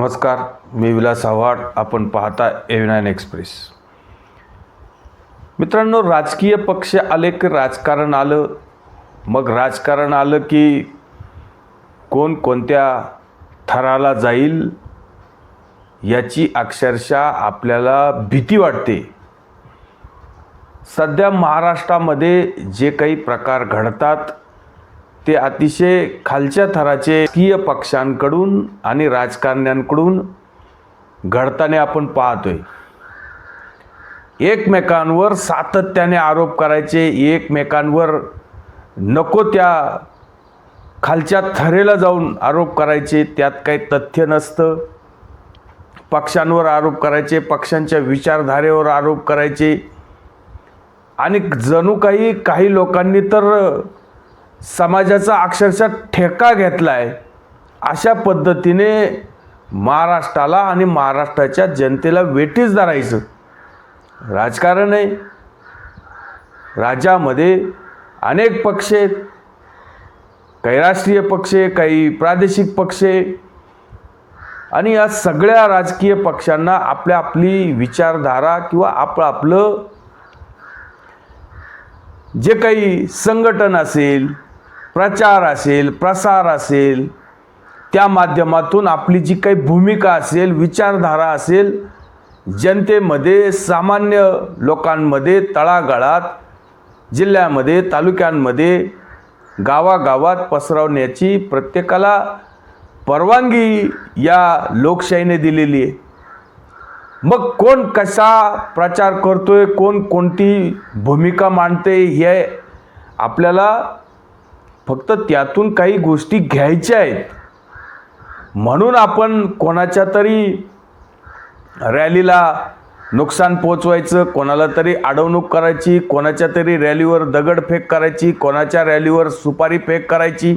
नमस्कार मी विलास आव्हाड. आपण पाहता एव्हिनायन एक्सप्रेस मित्रांनो राजकीय पक्ष आले की राजकारण आलं. मग राजकारण आलं की कोण कोणत्या थराला जाईल याची अक्षरशः आपल्याला भीती वाटते. सध्या महाराष्ट्रामध्ये जे काही प्रकार घडतात ते अतिशय खालच्या थराचे स्कीय पक्षांकडून आणि राजकारण्यांकडून घडताना आपण पाहतोय. एकमेकांवर सातत्याने आरोप करायचे एकमेकांवर नको त्या खालच्या थरेला जाऊन आरोप करायचे त्यात काही तथ्य नसतं. पक्षांवर आरोप करायचे पक्षांच्या विचारधारेवर आरोप करायचे. आणि जणू काही काही लोकांनी तर समाजाचा अक्षरशः ठेका घेतला आहे अशा पद्धतीने महाराष्ट्राला आणि महाराष्ट्राच्या जनतेला वेठीस धरायचं. राजकारण आहे. राज्यामध्ये अनेक पक्ष आहेत. काही राष्ट्रीय पक्ष काही प्रादेशिक पक्ष आणि या सगळ्या राजकीय पक्षांना आपल्या आपली विचारधारा किंवा आपलं आपलं जे काही संघटन असेल प्रचार असेल प्रसार असेल त्या माध्यमातून आपली जी काही भूमिका असेल विचारधारा असेल जनतेमध्ये सामान्य लोकांमध्ये तळागाळात जिल्ह्यामध्ये तालुक्यांमध्ये गावागावात पसरवण्याची प्रत्येकाला परवानगी या लोकशाहीने दिलेली आहे. मग कोण कसा प्रचार करतोय कोण कोणती भूमिका मांडते हे आपल्याला फक्त त्यातून काही गोष्टी घ्यायच्या आहेत. म्हणून आपण कोणाच्या तरी रॅलीला नुकसान पोचवायचं कोणाला तरी अडवणूक करायची कोणाच्या तरी रॅलीवर दगडफेक करायची कोणाच्या रॅलीवर सुपारी फेक करायची.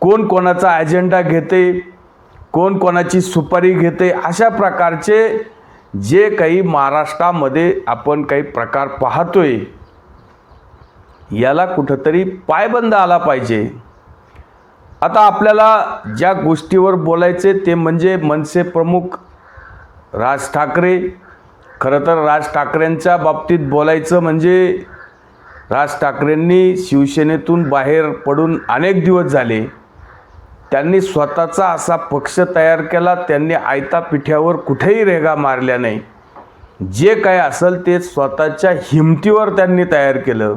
कोण कोणाचा अजेंडा घेते कोण कोणाची सुपारी घेते अशा प्रकारचे जे काही महाराष्ट्रामध्ये आपण काही प्रकार पाहतोय. याला कुठंतरी पायबंद आला पाहिजे. आता आपल्याला ज्या गोष्टीवर बोलायचे ते म्हणजे मनसे प्रमुख राज ठाकरे. खरं तर राज ठाकरेंच्या बाबतीत बोलायचं म्हणजे राज ठाकरेंनी शिवसेनेतून बाहेर पडून अनेक दिवस झाले. त्यांनी स्वतःचा असा पक्ष तयार केला त्यांनी आयता पिठ्यावर कुठेही रेगा मारल्या नाही. जे काय असेल ते स्वतःच्या हिमतीवर त्यांनी तयार केलं.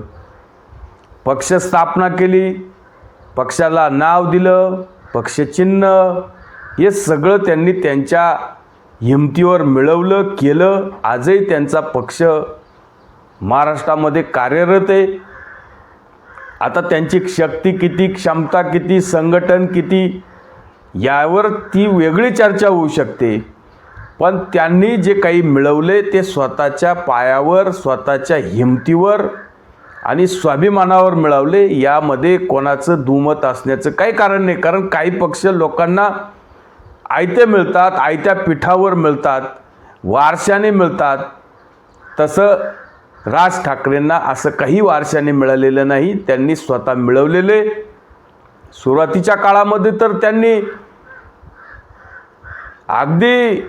पक्ष स्थापना केली पक्षाला नाव दिलं पक्षचिन्ह हे सगळं त्यांनी त्यांच्या हिमतीवर मिळवलं केलं. आजही त्यांचा पक्ष महाराष्ट्रामध्ये कार्यरत आहे. आता त्यांची शक्ती किती क्षमता किती संघटन किती यावर ती वेगळी चर्चा होऊ शकते. पण त्यांनी जे काही मिळवले ते स्वतःच्या पायावर स्वतःच्या हिमतीवर आणि स्वाभिमानावर मिळवले यामध्ये कोणाचं दुमत असण्याचं काही कारण नाही. कारण काही पक्ष लोकांना आयते मिळतात आयत्या पिठावर मिळतात वारशाने मिळतात. तसं राज ठाकरेंना असं काही वारशाने मिळालेलं नाही. त्यांनी स्वतः मिळवलेले. सुरुवातीच्या काळामध्ये तर त्यांनी अगदी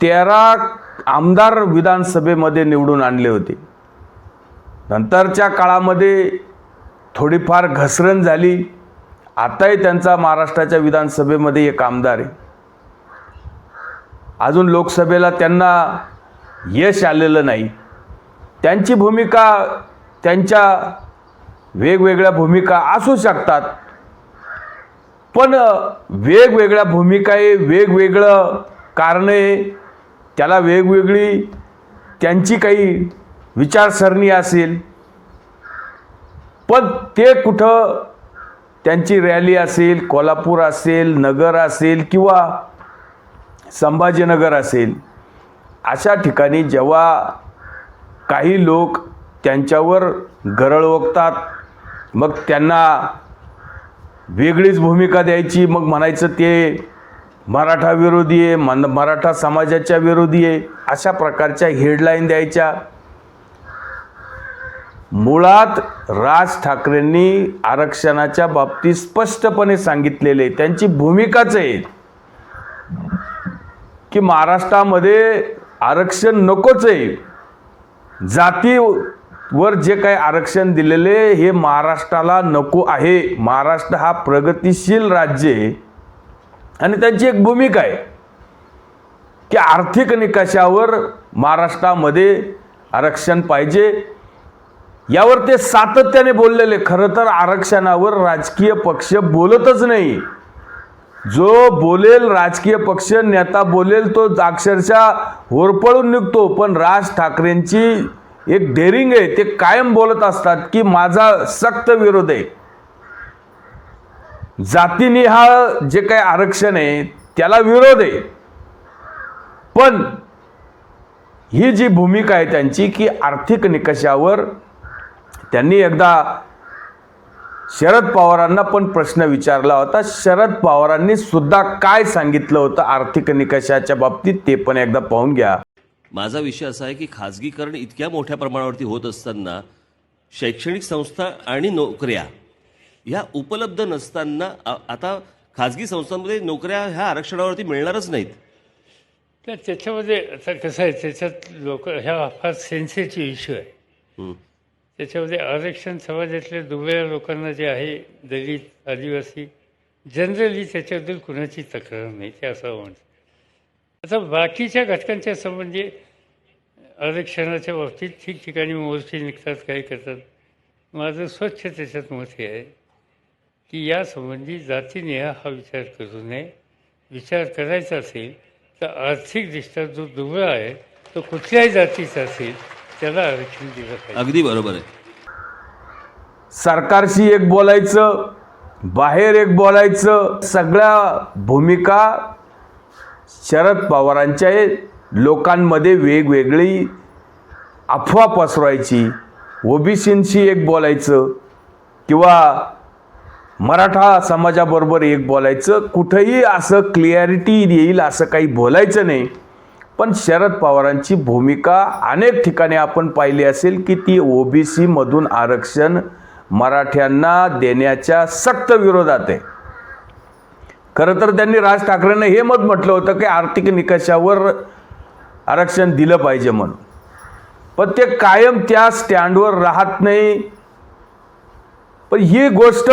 तेरा आमदार विधानसभेमध्ये निवडून आणले होते. नंतरच्या काळामध्ये थोडीफार घसरण झाली. आताही त्यांचा महाराष्ट्राच्या विधानसभेमध्ये एक आमदार आहे. अजून लोकसभेला त्यांना यश आलेलं नाही. त्यांची भूमिका त्यांच्या वेगवेगळ्या भूमिका असू शकतात. पण वेगवेगळ्या भूमिका आहे वेगवेगळं कारणे त्याला वेगवेगळी त्यांची काही विचारसरणी असेल. पण ते कुठं त्यांची रॅली असेल कोल्हापूर असेल नगर असेल किंवा संभाजीनगर असेल अशा ठिकाणी जेव्हा काही लोक त्यांच्यावर गरळ ओकतात मग त्यांना वेगळीच भूमिका द्यायची मग म्हणायचं ते मराठा विरोधी आहे मन मराठा समाजाच्या विरोधी आहे अशा प्रकारच्या हेडलाईन द्यायच्या. मुळात राज ठाकरेंनी आरक्षणाच्या बाबतीत स्पष्टपणे सांगितलेले त्यांची भूमिकाच आहे. की महाराष्ट्रामध्ये आरक्षण नकोच आहे. जातीवर जे काही आरक्षण दिलेले हे महाराष्ट्राला नको आहे. महाराष्ट्र हा प्रगतिशील राज्य आहे. आणि त्यांची एक भूमिका आहे. की आर्थिक निकषावर महाराष्ट्रामध्ये आरक्षण पाहिजे. यावर ते सातत्याने बोललेले खरं तर आरक्षणावर राजकीय पक्ष बोलतच नाही. जो बोलेल राजकीय पक्ष नेता बोलेल तो अक्षरशः होरपळून निघतो. पण राज ठाकरेंची एक डेअरिंग आहे ते कायम बोलत असतात की माझा सक्त विरोध आहे. जातीने हा जे काही आरक्षण आहे त्याला विरोध आहे. पण ही जी भूमिका आहे त्यांची की आर्थिक निकषावर त्यांनी एकदा शरद पवारांना पण प्रश्न विचारला होता. शरद पवारांनी सुद्धा काय सांगितलं होतं आर्थिक निकषाच्या बाबतीत ते पण एकदा पाहून घ्या. माझा विषय असा आहे की खाजगीकरण इतक्या मोठ्या प्रमाणावरती होत असताना शैक्षणिक संस्था आणि नोकऱ्या ह्या उपलब्ध नसताना आता खाजगी संस्थांमध्ये नोकऱ्या ह्या आरक्षणावरती मिळणारच नाहीत. तर त्याच्यामध्ये आता कसं आहे त्याच्यात लोक ह्या फार सेन्सिटिव्ह इश्यू आहे. त्याच्यामध्ये आरक्षण समाजातल्या दुबळ्या लोकांना जे आहे दलित आदिवासी जनरली त्याच्याबद्दल कुणाची तक्रार नाही ते असं म्हणतं आता बाकीच्या घटकांच्या संबंधी आरक्षणाच्या बाबतीत ठिकठिकाणी मोर्चे निघतात काही करतात. माझं स्वच्छ त्याच्यात मत हे आहे की यासंबंधी जातीनेहा हा विचार करू नये. विचार करायचा असेल तर आर्थिकदृष्ट्या जो दुबळा आहे तो कुठल्याही जातीचा असेल त्याला आरक्षण दिलं पाहिजे. अगदी बरोबर आहे. सरकारशी एक बोलायचं बाहेर एक बोलायचं सगळ्या भूमिका शरद पवारांच्या लोकांमध्ये वेगवेगळी अफवा पसरवायची ओबीसींशी एक बोलायचं किंवा मराठा समाजाबरोबर एक बोलायचं कुठंही असं क्लिअरिटी येईल असं काही बोलायचं नाही. पण शरद पवारांची भूमिका अनेक ठिकाणी आपण पाहिली असेल की ती ओ बी सीमधून आरक्षण मराठ्यांना देण्याच्या सक्त विरोधात आहे. खरं तर त्यांनी राज ठाकरेंना हे मत म्हटलं होतं की आर्थिक निकषावर आरक्षण दिलं पाहिजे म्हणून. पण ते कायम त्या स्टँडवर राहत नाही. पण ही गोष्ट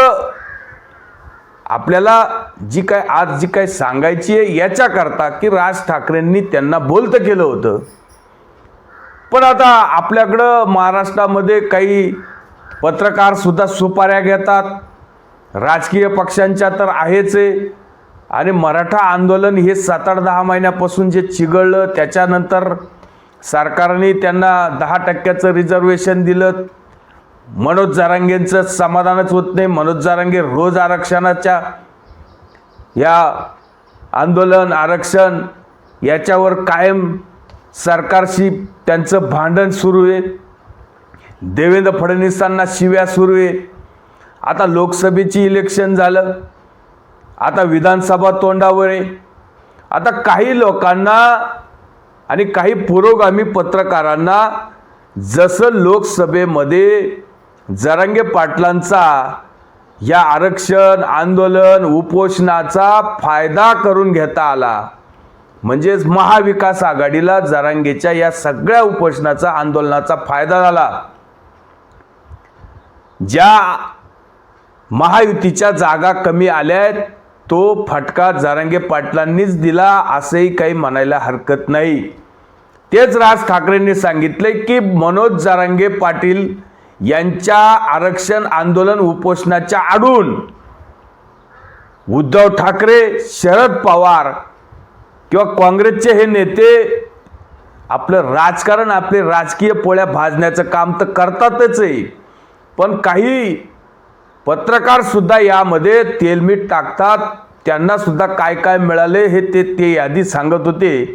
आपल्याला जी काय आज जी काय सांगायची आहे याच्याकरता की राज ठाकरेंनी त्यांना बोलतं केलं होतं. पण आता आपल्याकडं महाराष्ट्रामध्ये काही पत्रकारसुद्धा सुपाऱ्या घेतात. राजकीय पक्षांच्या तर आहेच आहे. आणि मराठा आंदोलन हे सात आठ दहा महिन्यापासून जे चिघळलं त्याच्यानंतर सरकारने त्यांना दहा टक्क्याचं रिझर्वेशन दिलं. मनोज जारांगेंचं समाधानच होत नाही. मनोज जारांगे रोज आरक्षणाच्या या आंदोलन आरक्षण याच्यावर कायम सरकारशी त्यांचं भांडण सुरू आहे. देवेंद्र फडणवीसांना शिव्या सुरू आहे. आता लोकसभेची इलेक्शन झालं. आता विधानसभा तोंडावर आहे. आता काही लोकांना आणि काही पुरोगामी पत्रकारांना जसं लोकसभेमध्ये जरांगे पाटलांचा या आरक्षण आंदोलन उपोषणाचा फायदा करून घेता आला. म्हणजेच महाविकास आघाडीला जरांगेच्या या सगळ्या उपोषणाचा आंदोलनाचा फायदा झाला. ज्या महायुतीच्या जागा कमी आल्या आहेत तो फटका जरांगे पाटलांनीच दिला असंही काही म्हणायला हरकत नाही. तेच राज ठाकरेंनी सांगितले की मनोज जरांगे पाटील यांच्या आरक्षण आंदोलन उपोषणाच्या आडून उद्धव ठाकरे शरद पवार किंवा काँग्रेसचे हे नेते आपलं राजकारण आपले राजकीय पोळ्या भाजण्याचं काम तर करतातच आहे पण काही पत्रकार सुद्धा यामध्ये तेलमीठ टाकतात. त्यांना सुद्धा काय काय मिळाले हे ते ते यादी सांगत होते.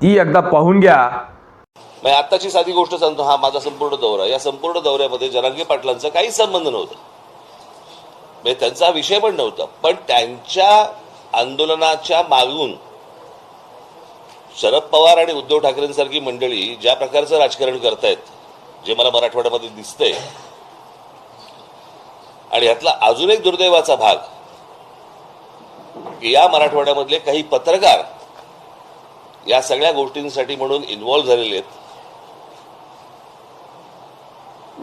ती एकदा पाहून घ्या. म्हणजे आत्ताची साधी गोष्ट सांगतो हा माझा संपूर्ण दौरा. या संपूर्ण दौऱ्यामध्ये जरांगे पाटलांचा काहीच संबंध नव्हता. म्हणजे त्यांचा विषय पण नव्हता. पण त्यांच्या आंदोलनाच्या मागून शरद पवार आणि उद्धव ठाकरेंसारखी मंडळी ज्या प्रकारचं राजकारण करतायत जे मला मराठवाड्यामध्ये दिसतंय आणि यातला अजून एक दुर्दैवाचा भाग की या मराठवाड्यामधले काही पत्रकार या सगळ्या गोष्टींसाठी म्हणून इन्व्हॉल्व्ह झालेले आहेत.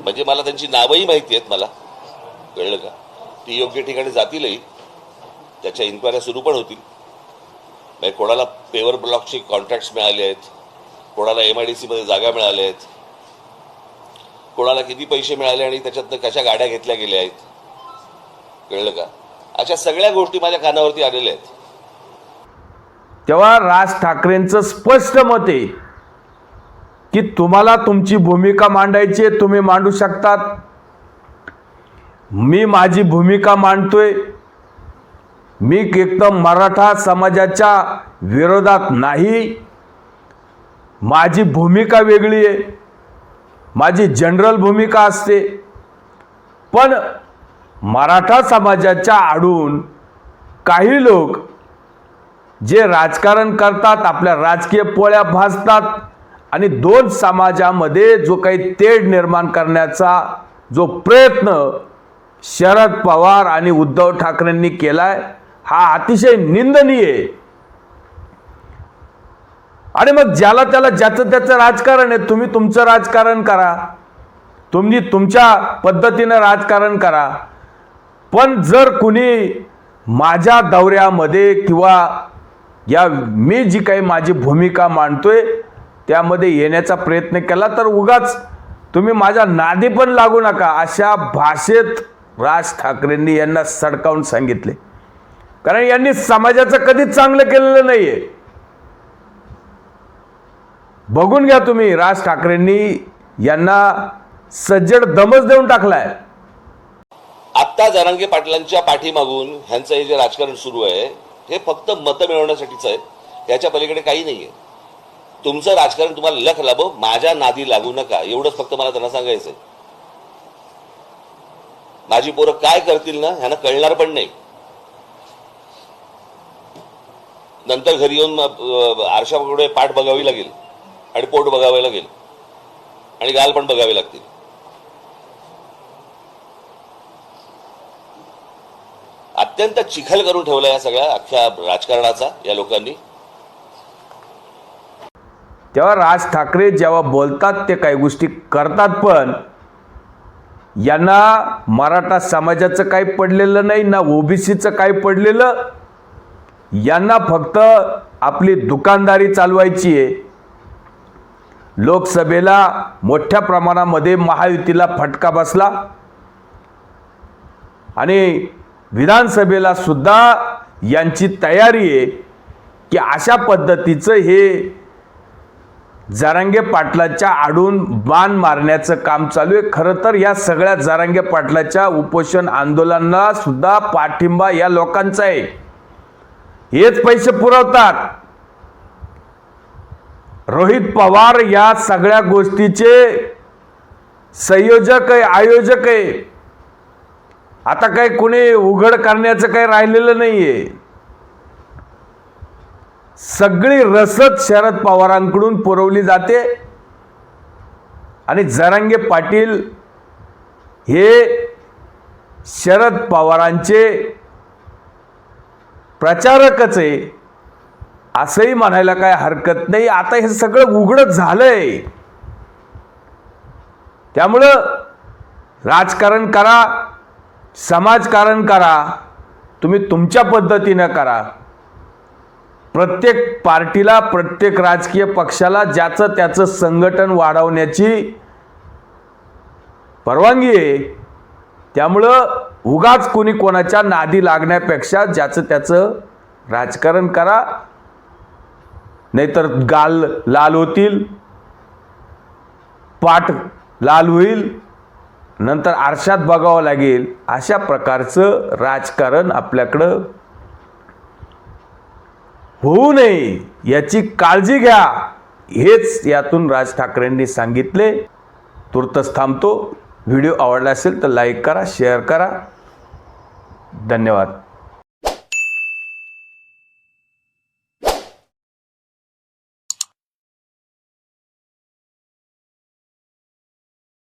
म्हणजे मला त्यांची नावंही माहिती आहेत मला. कळलं का? ती योग्य ठिकाणी जातीलही. त्याच्या इन्क्वायऱ्या सुरू पण होतील. म्हणजे कोणाला पेवर ब्लॉकचे कॉन्ट्रॅक्ट्स मिळाले आहेत कोणाला एम आय डी सीमध्ये जागा मिळाल्या आहेत कोणाला किती पैसे मिळाले आणि त्याच्यातनं कशा गाड्या घेतल्या गेल्या आहेत. कळलं का? अशा सगळ्या गोष्टी माझ्या कानावरती आलेल्या आहेत. तेव्हा राज ठाकरेंचं स्पष्ट मत आहे की तुम्हाला तुमची भूमिका मांडायची आहे तुम्ही मांडू शकतात. मी माझी भूमिका मांडतोय. मी एकदम मराठा समाजाच्या विरोधात नाही. माझी भूमिका वेगळी आहे. माझी जनरल भूमिका असते. पण मराठा समाजाच्या आडून काही लोक जे राजकारण करतात आपल्या राजकीय पोळ्या भाजतात आणि दोन समाजामध्ये जो काही तेढ निर्माण करण्याचा जो प्रयत्न शरद पवार आणि उद्धव ठाकरेंनी केलाय हा अतिशय निंदनीय. आणि मग ज्याला त्याला ज्याचं त्याचं राजकारण आहे तुम्ही तुमचं राजकारण करा. तुम्ही तुमच्या पद्धतीनं राजकारण करा. पण जर कुणी माझ्या दौऱ्यामध्ये किंवा या मी जी काही माझी भूमिका मांडतोय त्यामध्ये येण्याचा प्रयत्न केला तर उगाच तुम्ही माझ्या नादी पण लागू नका अशा भाषेत राज ठाकरेंनी यांना सडकावून सांगितले. कारण यांनी समाजाचं कधीच चांगलं केलेलं नाहीये. बघून घ्या तुम्ही राज ठाकरेंनी यांना सज्जड दमच देऊन टाकलाय. आत्ता जरांगे पाटलांच्या पाठीमागून ह्यांचं हे जे राजकारण सुरू आहे हे फक्त मतं मिळवण्यासाठीच आहे त्याच्या पलीकडे काही नाहीये. तुमचं राजकारण तुम्हाला लख लाभो माझ्या नादी लागू नका. एवढंच फक्त मला त्यांना सांगायचंय. माझी पोरं काय करतील ना ह्यांना कळणार पण नाही. नंतर घरी येऊन अं, आरशापुढे पाठ बघावी लागेल. आणि पोट बघावे लागेल. आणि गाल पण बघावे लागतील. अत्यंत चिखल करून ठेवला या सगळ्या अख्ख्या राजकारणाचा या लोकांनी. तेव्हा राज ठाकरे जेव्हा बोलतात ते काही गोष्टी करतात पण यांना मराठा समाजाचं काही पडलेलं नाही ना ओबीसीचं काही पडलेलं. यांना फक्त आपली दुकानदारी चालवायची आहे. लोकसभेला मोठ्या प्रमाणामध्ये महायुतीला फटका बसला. आणि विधानसभेला सुद्धा यांची तयारी आहे की अशा पद्धतीचं हे जारांगे पाटलाच्या आडून बाण मारण्याचं काम चालू आहे. खरं तर या सगळ्या जरांगे पाटलाच्या उपोषण आंदोलनाला सुद्धा पाठिंबा या लोकांचा आहे. हेच पैसे पुरवतात. रोहित पवार या सगळ्या गोष्टीचे संयोजक आहे आयोजक आहे. आता काही कुणी उघड करण्याचं काही राहिलेलं नाहीये. सगळी रसद शरद पवारांकडून पुरवली जाते. आणि जरांगे पाटील हे शरद पवारांचे प्रचारकच आहे. असंही म्हणायला काय हरकत नाही. आता हे सगळं उघडच झालंय. त्यामुळं राजकारण करा समाजकारण करा तुम्ही तुमच्या पद्धतीनं करा. प्रत्येक पार्टीला प्रत्येक राजकीय पक्षाला ज्याचं त्याचं संघटन वाढवण्याची परवानगी आहे. त्यामुळं उगाच कोणी कोणाच्या नादी लागण्यापेक्षा ज्याचं त्याचं राजकारण करा. नाहीतर गाल लाल होतील पाठ लाल होईल नंतर आरशात बघावं लागेल. अशा प्रकारचं राजकारण आपल्याकडं होऊ नये याची काळजी घ्या. हेच यातून राज ठाकरेंनी सांगितले. तुर्तच थांबतो. व्हिडिओ आवडला असेल तर लाईक करा शेअर करा. धन्यवाद.